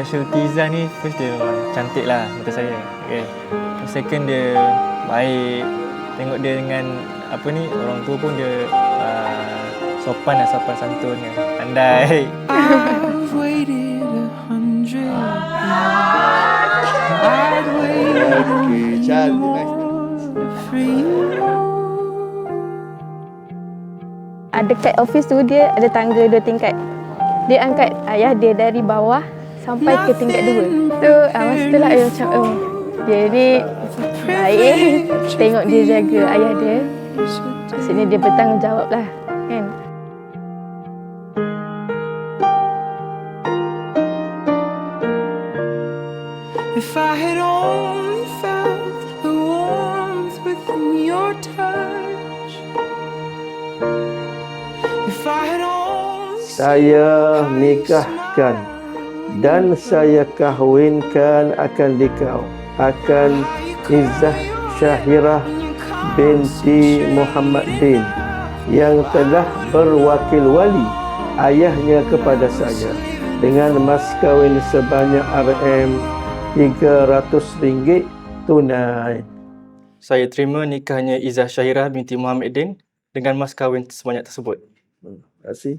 specialty Izzah ni first dia memang cantik lah mata saya. Okay. Second dia baik. Tengok dia dengan apa ni orang tua pun dia uh, sopan lah sopan santun kan. Pandai. I've waited a hundred years. I'd wait Okay, cantik. Nice. for you. Dekat office tu dia ada tangga dua tingkat. Dia angkat ayah dia dari bawah sampai ke tingkat dua. Tu ah, masa tu lah ayah macam oh, dia ni baik. Tengok dia jaga ayah dia. Maksudnya dia bertanggungjawab lah. Kan? If I had only felt the warmth within your touch. If I had only Saya nikahkan dan saya kahwinkan akan dikau akan Izzah Syahirah binti Muhammad Din yang telah berwakil wali ayahnya kepada saya dengan mas kahwin sebanyak RM RM300 tunai. Saya terima nikahnya Izzah Syahirah binti Muhammad Din dengan mas kahwin sebanyak tersebut. Terima kasih.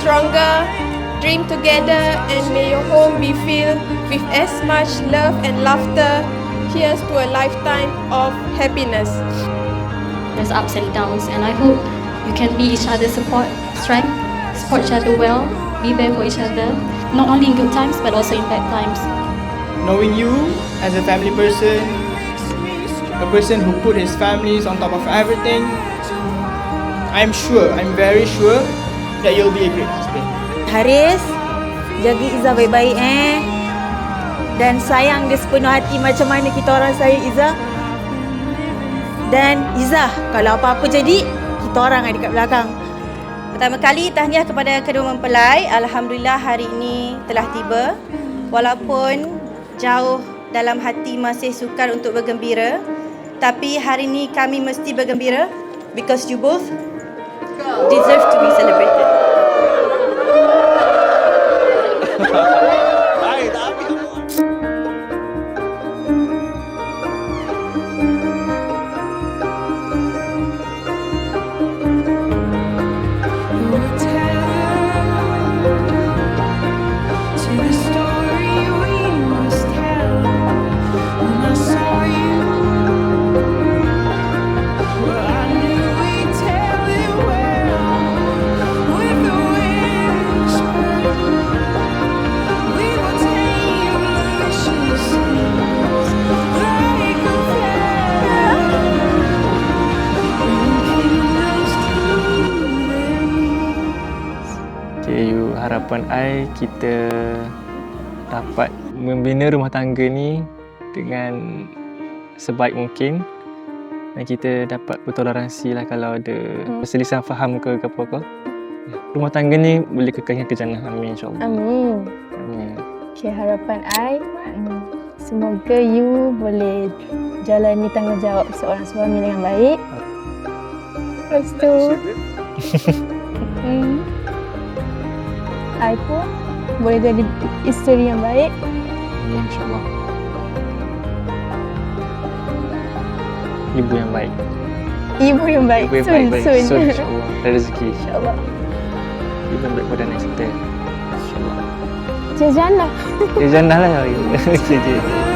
stronger, dream together, and may your home be filled with as much love and laughter. Here's to a lifetime of happiness. There's ups and downs, and I hope you can be each other's support, strength, support each other well, be there for each other, not only in good times but also in bad times. knowing you as a family person, a person who put his families on top of everything, I'm sure, I'm very sure that you'll be a great husband. Haris, jaga Izzah baik-baik eh. Dan sayang dia sepenuh hati macam mana kita orang sayang Izzah. Dan Izzah, kalau apa-apa jadi, kita orang ada dekat belakang. Pertama kali tahniah kepada kedua mempelai. Alhamdulillah hari ini telah tiba. Walaupun jauh dalam hati masih sukar untuk bergembira, tapi hari ini kami mesti bergembira because you both deserve to be celebrated. Harapan I kita dapat membina rumah tangga ni dengan sebaik mungkin dan kita dapat bertoleransi lah kalau ada perselisihan faham ke ke apa ke. Rumah tangga ni boleh kekal hingga ke jannah. Amin insyaAllah. Amin. Amin. Okay, harapan I mm, semoga you boleh jalani tanggungjawab seorang suami dengan baik. Lepas tu, mm, I pun boleh jadi isteri yang baik. Amin insyaAllah. Ibu yang baik. Ibu yang baik. Ibu yang soon, baik-baik. soon. Soon insyaAllah. Ada rezeki. InsyaAllah. Ibu yang baik pada anak kita. InsyaAllah. Cik Jannah. Ya jannah lah. Okay, okay.